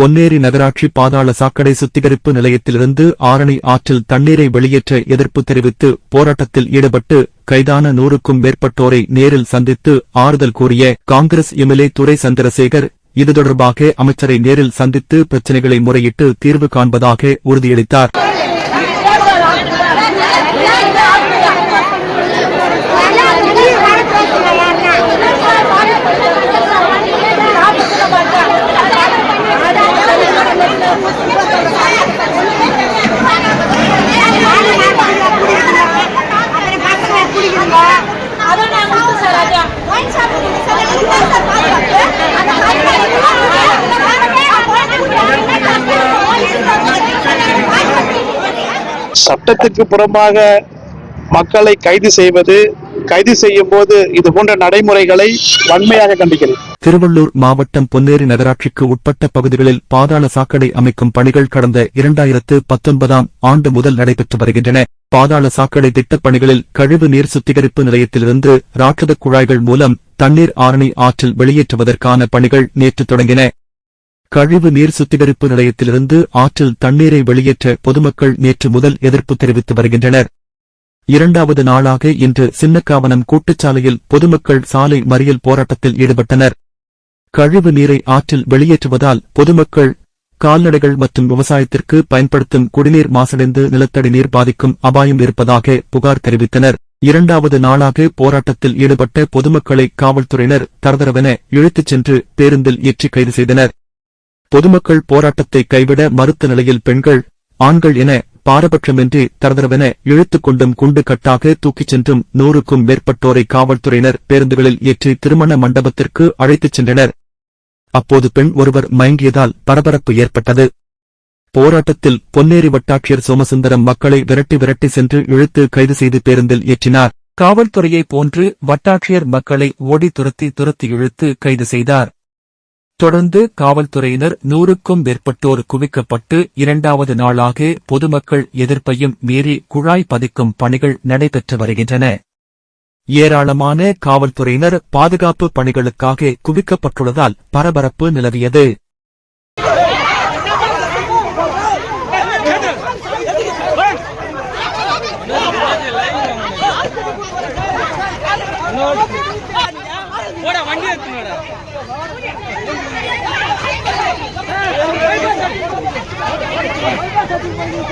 பொன்னேரி நகராட்சி பாதாள சாக்கடை சுத்திகரிப்பு நிலையத்திலிருந்து ஆரணி ஆற்றில் தண்ணீரை வெளியேற்ற எதிர்ப்பு தெரிவித்து போராட்டத்தில் ஈடுபட்டு கைதான நூறுக்கும் மேற்பட்டோரை நேரில் சந்தித்து ஆறுதல் கூறிய காங்கிரஸ் எம்எல்ஏ துரை சந்திரசேகர் இது தொடர்பாக அமைச்சரை நேரில் சந்தித்து பிரச்சினைகளை முறையிட்டு தீர்வு காண்பதாக உறுதியளித்தார். சட்டத்துக்கு புறம்பாக மக்களை கைது செய்வது கைது செய்யும் போது இது போன்ற நடைமுறைகளை வன்மையாக கண்டிக்கிறேன். திருவள்ளூர் மாவட்டம் பொன்னேரி நகராட்சிக்கு உட்பட்ட பகுதிகளில் பாதாள சாக்கடை அமைக்கும் பணிகள் கடந்த இரண்டாயிரத்து பத்தொன்பதாம் ஆண்டு முதல் நடைபெற்று வருகின்றன. பாதாள சாக்கடை திட்டப் பணிகளில் கழிவு நீர் சுத்திகரிப்பு நிலையத்திலிருந்து ராட்சத குழாய்கள் மூலம் தண்ணீர் ஆரணி ஆற்றில் வெளியேற்றுவதற்கான பணிகள் நேற்று தொடங்கின. கழிவு நீர் சுத்திகரிப்பு நிலையத்திலிருந்து ஆற்றில் தண்ணீரை வெளியேற்ற பொதுமக்கள் நேற்று முதல் எதிர்ப்பு தெரிவித்து வருகின்றனர். இரண்டாவது நாளாக இன்று சின்னக்காவனம் கூட்டுச்சாலையில் பொதுமக்கள் சாலை மறியல் போராட்டத்தில் ஈடுபட்டனர். கழிவு நீரை ஆற்றில் வெளியேற்றுவதால் பொதுமக்கள் கால்நடைகள் மற்றும் விவசாயத்திற்கு பயன்படுத்தும் குடிநீர் மாசடைந்து நிலத்தடி நீர் பாதிக்கும் அபாயம் இருப்பதாக புகார் தெரிவித்தனர். இரண்டாவது நாளாக போராட்டத்தில் ஈடுபட்ட பொதுமக்களை காவல்துறையினர் தரதரவென இழுத்துச் சென்று பேருந்தில் ஏற்றி கைது செய்தனர். பொதுமக்கள் போராட்டத்தை கைவிட மறுத்த நிலையில் பெண்கள் ஆண்கள் என பாரபட்சமின்றி தரதரவென இழுத்துக் கொண்டும் குண்டு கட்டாக தூக்கிச் சென்றும் நூறுக்கும் மேற்பட்டோரை காவல்துறையினர் பேருந்துகளில் ஏற்றி திருமண மண்டபத்திற்கு அழைத்துச் சென்றனர். அப்போது பெண் ஒருவர் மயங்கியதால் பரபரப்பு ஏற்பட்டது. போராட்டத்தில் பொன்னேரி வட்டாட்சியர் சோமசுந்தரம் மக்களை விரட்டி விரட்டி சென்று இழுத்து கைது செய்து பேருந்தில் ஏற்றினார். காவல்துறையைப் போன்று வட்டாட்சியர் மக்களை ஓடி துரத்தி துரத்தி இழுத்து கைது செய்தார். தொடர்ந்து காவல்துறையினர் நூறுக்கும் மேற்பட்டோர் குவிக்கப்பட்டு இரண்டாவது நாளாக பொதுமக்கள் எதிர்ப்பையும் மீறி குழாய் பதிக்கும் பணிகள் நடைபெற்று வருகின்றன. ஏராளமான காவல்துறையினர் பாதுகாப்பு பணிகளுக்காக குவிக்கப்பட்டுள்ளதால் பரபரப்பு நிலவியது.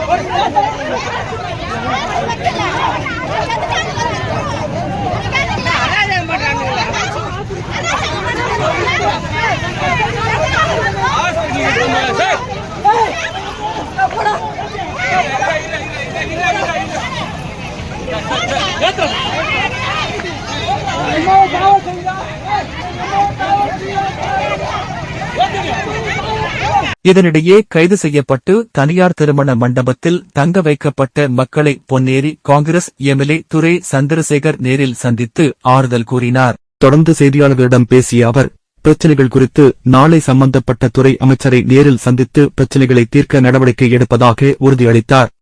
Let's go. இதனிடையே கைது செய்யப்பட்டு தனியார் திருமண மண்டபத்தில் தங்க வைக்கப்பட்ட மக்களை பொன்னேரி காங்கிரஸ் எம்எல்ஏ துரை சந்திரசேகர் நேரில் சந்தித்து ஆறுதல் கூறினார். தொடர்ந்து செய்தியாளர்களிடம் பேசிய அவர் பிரச்சினைகள் குறித்து நாளை சம்பந்தப்பட்ட துறை அமைச்சரை நேரில் சந்தித்து பிரச்சினைகளை தீர்க்க நடவடிக்கை எடுப்பதாக உறுதியளித்தார்.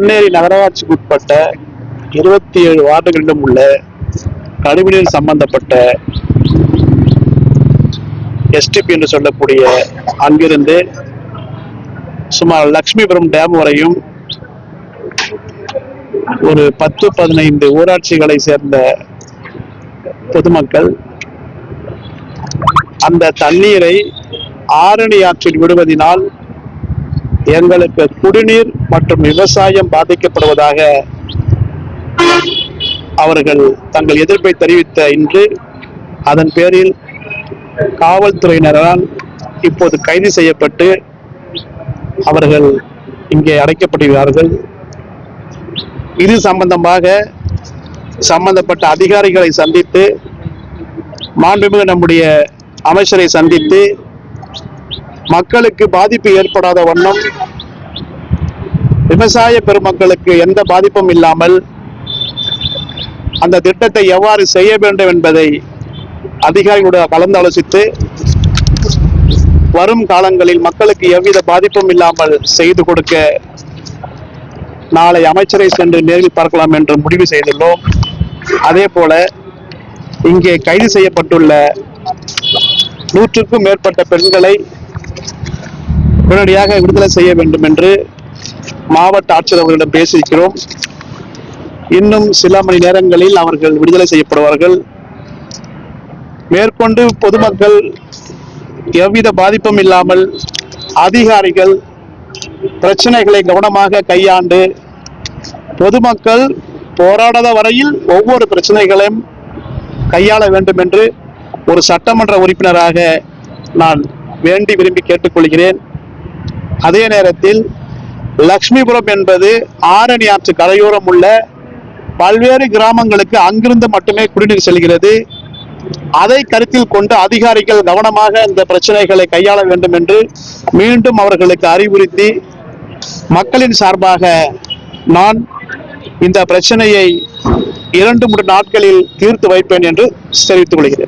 பொன்னேரி நகராட்சிக்கு உட்பட்ட இருபத்தி ஏழு வார்டுகளிலும் உள்ள கழிவுநீர் சம்பந்தப்பட்ட எஸ்டிபி என்று சொல்லக்கூடிய அங்கிருந்து சுமார் லக்ஷ்மிபுரம் டேம் வரையும் ஒரு பத்து பதினைந்து ஊராட்சிகளை சேர்ந்த பொதுமக்கள் அந்த தண்ணீரை ஆரணி ஆற்றில் விடுவதினால் எங்களுக்கு குடிநீர் மற்றும் விவசாயம் பாதிக்கப்படுவதாக அவர்கள் தங்கள் எதிர்ப்பை தெரிவித்த இன்று அதன் பேரில் காவல்துறையினரால் இப்போது கைது செய்யப்பட்டு அவர்கள் இங்கே அடைக்கப்படுகிறார்கள் இது சம்பந்தமாக சம்பந்தப்பட்ட அதிகாரிகளை சந்தித்து மாண்புமிகு நம்முடைய அமைச்சரை சந்தித்து மக்களுக்கு பாதிப்பு ஏற்படாத வண்ணம் விவசாய பெருமக்களுக்கு எந்த பாதிப்பும் இல்லாமல் அந்த திட்டத்தை எவ்வாறு செய்ய வேண்டும் என்பதை அதிகாரிகளுடன் கலந்தாலோசித்து வரும் காலங்களில் மக்களுக்கு எவ்வித பாதிப்பும் இல்லாமல் செய்து கொடுக்க நாளை அமைச்சரை சென்று நேரில் பார்க்கலாம் என்று முடிவு செய்துள்ளோம். அதே போல இங்கே கைது செய்யப்பட்டுள்ள நூற்றுக்கும் மேற்பட்ட பெண்களை உடனடியாக விடுதலை செய்ய வேண்டும் என்று மாவட்ட ஆட்சியர் அவர்களிடம் பேசியிருக்கிறோம். இன்னும் சில மணி நேரங்களில் அவர்கள் விடுதலை செய்யப்படுவார்கள். மேற்கொண்டு பொதுமக்கள் எவ்வித பாதிப்பும் இல்லாமல் அதிகாரிகள் பிரச்சனைகளை கவனமாக கையாண்டு பொதுமக்கள் போராடாத வரையில் ஒவ்வொரு பிரச்சனைகளையும் கையாள வேண்டும் என்று ஒரு சட்டமன்ற உறுப்பினராக நான் வேண்டி விரும்பி கேட்டுக்கொள்கிறேன். அதே நேரத்தில் லக்ஷ்மிபுரம் என்பது ஆரணி ஆற்று கரையோரம் உள்ள பல்வேறு கிராமங்களுக்கு அங்கிருந்து மட்டுமே குடிநீர் செல்கிறது. அதை கருத்தில் கொண்டு அதிகாரிகள் கவனமாக இந்த பிரச்சனைகளை கையாள வேண்டும் என்று மீண்டும் அவர்களுக்கு அறிவுறுத்தி மக்களின் சார்பாக நான் இந்த பிரச்சனையை இரண்டு மூன்று நாட்களில் தீர்த்து வைப்பேன் என்று தெரிவித்துக் கொள்கிறேன்.